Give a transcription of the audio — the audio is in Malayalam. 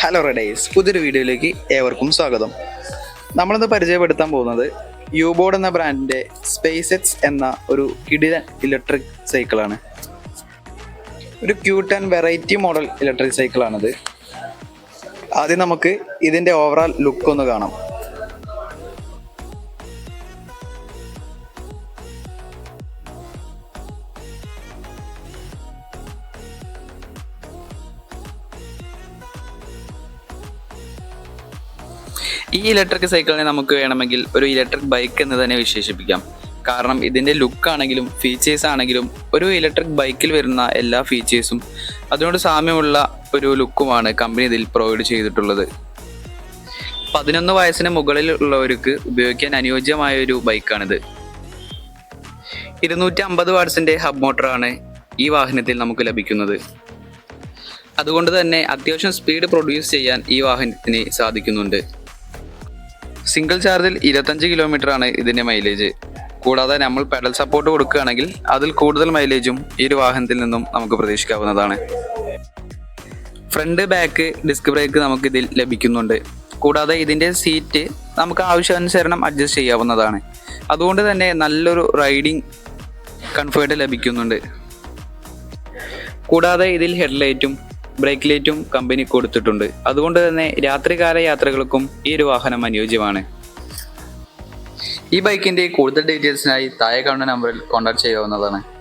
ഹലോ റെഡേസ് പുതിയൊരു വീഡിയോയിലേക്ക് ഏവർക്കും സ്വാഗതം. നമ്മളിന്ന് പരിചയപ്പെടുത്താൻ പോകുന്നത് യുബോർഡ് എന്ന ബ്രാൻഡിന്റെ സ്പേസ് എക്സ് എന്ന ഒരു കിടിലൻ ഇലക്ട്രിക് സൈക്കിളാണ് ഒരു cute and variety model electric സൈക്കിളാണിത് ആദ്യം നമുക്ക് ഇതിന്റെ ഓവറാൾ ലുക്ക് ഒന്ന് കാണാം. ഈ ഇലക്ട്രിക് സൈക്കിളിനെ നമുക്ക് വേണമെങ്കിൽ ഒരു ഇലക്ട്രിക് ബൈക്ക് എന്ന് തന്നെ വിശേഷിപ്പിക്കാം. കാരണം ഇതിന്റെ ലുക്ക് ആണെങ്കിലും ഫീച്ചേഴ്സ് ആണെങ്കിലും ഒരു ഇലക്ട്രിക് ബൈക്കിൽ വരുന്ന എല്ലാ ഫീച്ചേഴ്സും അതിനോട് സാമ്യമുള്ള ഒരു ലുക്കുമാണ് കമ്പനി ഇതിൽ പ്രൊവൈഡ് ചെയ്തിട്ടുള്ളത്. പതിനൊന്ന് വയസ്സിന് മുകളിലുള്ളവർക്ക് ഉപയോഗിക്കാൻ അനുയോജ്യമായ ഒരു ബൈക്കാണിത്. ഇരുന്നൂറ്റി അമ്പത് വാട്സിന്റെ ഹബ് മോട്ടറാണ് ഈ വാഹനത്തിൽ നമുക്ക് ലഭിക്കുന്നത്. അതുകൊണ്ട് തന്നെ അത്യാവശ്യം സ്പീഡ് പ്രൊഡ്യൂസ് ചെയ്യാൻ ഈ വാഹനത്തിന് സാധിക്കുന്നുണ്ട്. സിംഗിൾ ചാർജിൽ ഇരുപത്തഞ്ച് കിലോമീറ്റർ ആണ് ഇതിന്റെ മൈലേജ് കൂടാതെ നമ്മൾ പെഡൽ സപ്പോർട്ട് കൊടുക്കുകയാണെങ്കിൽ അതിൽ കൂടുതൽ മൈലേജും ഈ ഒരു വാഹനത്തിൽ നിന്നും നമുക്ക് പ്രതീക്ഷിക്കാവുന്നതാണ്. ഫ്രണ്ട് ബാക്ക് ഡിസ്ക് ബ്രേക്ക് നമുക്ക് ഇതിൽ ലഭിക്കുന്നുണ്ട്. കൂടാതെ ഇതിന്റെ സീറ്റ് നമുക്ക് ആവശ്യാനുസരണം അഡ്ജസ്റ്റ് ചെയ്യാവുന്നതാണ്. അതുകൊണ്ട് തന്നെ നല്ലൊരു റൈഡിംഗ് കംഫേർട്ട് ലഭിക്കുന്നുണ്ട്. കൂടാതെ ഇതിൽ ഹെഡ്ലൈറ്റും ബ്രേക്ക് ലൈറ്റും കമ്പനി കൊടുത്തിട്ടുണ്ട്. അതുകൊണ്ട് തന്നെ രാത്രികാല യാത്രകൾക്കും ഈ ഒരു വാഹനം അനുയോജ്യമാണ്. ഈ ബൈക്കിന്റെ കൂടുതൽ ഡീറ്റെയിൽസിനായി താഴെ കാണുന്ന നമ്പറിൽ കോൺടാക്ട് ചെയ്യാവുന്നതാണ്.